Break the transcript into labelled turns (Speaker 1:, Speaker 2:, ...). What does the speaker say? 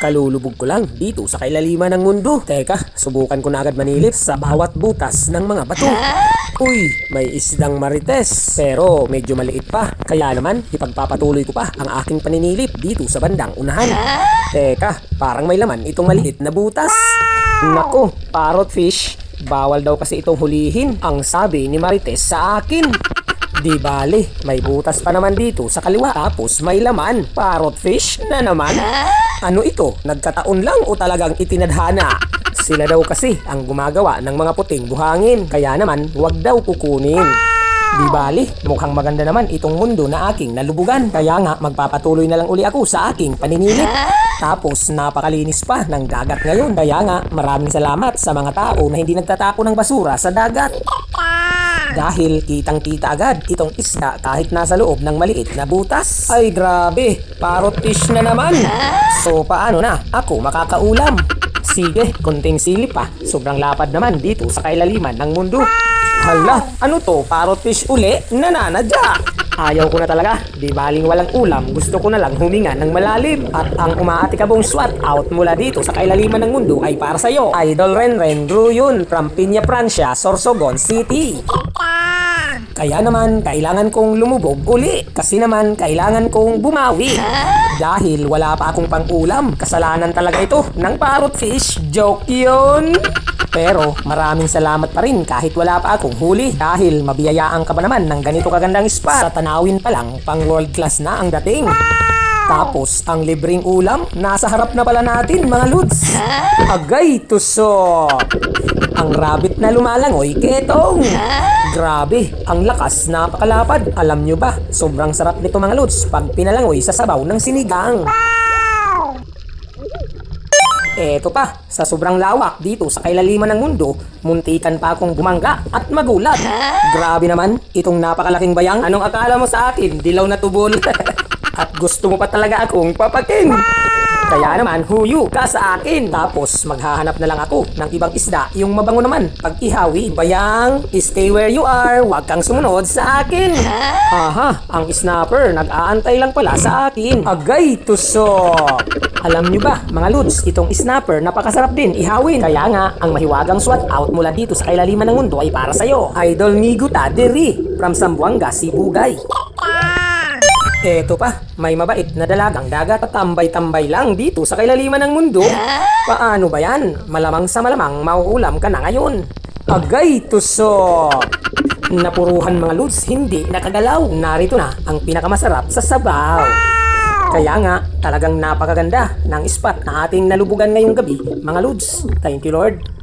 Speaker 1: Kalulubog ko lang dito sa kailaliman ng mundo. Teka, subukan ko na agad manilip sa bawat butas ng mga bato. Uy, may isdang marites. Pero medyo maliit pa. Kaya naman, ipagpapatuloy ko pa ang aking paninilip dito sa bandang unahan. Teka, parang may laman itong maliit na butas. Nako, parrot fish. Bawal daw kasi itong hulihin. Ang sabi ni Marites sa akin. Di bali, may butas pa naman dito sa kaliwa tapos may laman. Parrot fish na naman. Ano ito? Nagkataon lang o talagang itinadhana? Sila daw kasi ang gumagawa ng mga puting buhangin. Kaya naman, wag daw kukunin. Di bali, mukhang maganda naman itong mundo na aking nalubugan. Kaya nga, magpapatuloy na lang uli ako sa aking paninilip. Tapos, napakalinis pa ng dagat ngayon. Kaya nga, maraming salamat sa mga tao na hindi nagtatapon ng basura sa dagat. Dahil kitang-kita agad itong isda kahit nasa loob ng maliit na butas. Ay grabe, parrot fish na naman. So paano na? Ako makakaulam. Sige, konting silip pa. Sobrang lapad naman dito sa kailaliman ng mundo. Hala, ano to? Parrot fish uli? Nananadya! Ayaw ko na talaga. Di baling walang ulam, gusto ko na lang huminga ng malalim. At ang umaatikabong SWAT out mula dito sa kailaliman ng mundo ay para sa'yo. Idol Renren Drew yun from Piña Francia, Sorsogon City. Kaya naman, kailangan kong lumubog uli. Kasi naman, kailangan kong bumawi. Dahil wala pa akong pang-ulam. Kasalanan talaga ito ng parrot fish. Joke yun! Pero maraming salamat pa rin kahit wala pa akong huli. Dahil mabiyayaan ka ba naman ng ganito kagandang spot. Sa tanawin pa lang, pang world class na ang dating. Tapos, ang libreng ulam, nasa harap na pala natin, mga ludes. Agay, tusok! Ang rabbit na lumalangoy, ketong! Grabe, ang lakas, napakalapad. Alam nyo ba, sobrang sarap nito mga lods pag pinalangoy sa sabaw ng sinigang. Eto pa, sa sobrang lawak dito sa kailaliman ng mundo, muntikan pa akong bumangga at magulat. Grabe naman, itong napakalaking bayang. Anong akala mo sa akin? Dilaw na tubol. at gusto mo pa talaga akong papakin. Kaya naman, huyu ka sa akin. Tapos, maghahanap na lang ako ng ibang isda. Yung mabango naman, pag ihawi, bayang, stay where you are, huwag kang sumunod sa akin. Aha, ang snapper, nag-aantay lang pala sa akin. Agay, tusok! Alam nyo ba, mga lods, itong snapper napakasarap din ihawin. Kaya nga, ang mahiwagang SWAT out mula dito sa kailaliman ng mundo ay para sa'yo. Idol Migo Taderi, from Sambuanga, Sibugay. Eto pa, may mabait na dalagang dagat at tambay-tambay lang dito sa kailaliman ng mundo. Paano ba yan? Malamang sa malamang mauulam ka na ngayon. Agay, tusok! Napuruhan mga lods, hindi nakagalaw. Narito na ang pinakamasarap sa sabaw. Kaya nga, talagang napakaganda ng spot na ating nalubugan ngayong gabi, mga lods. Thank you, Lord.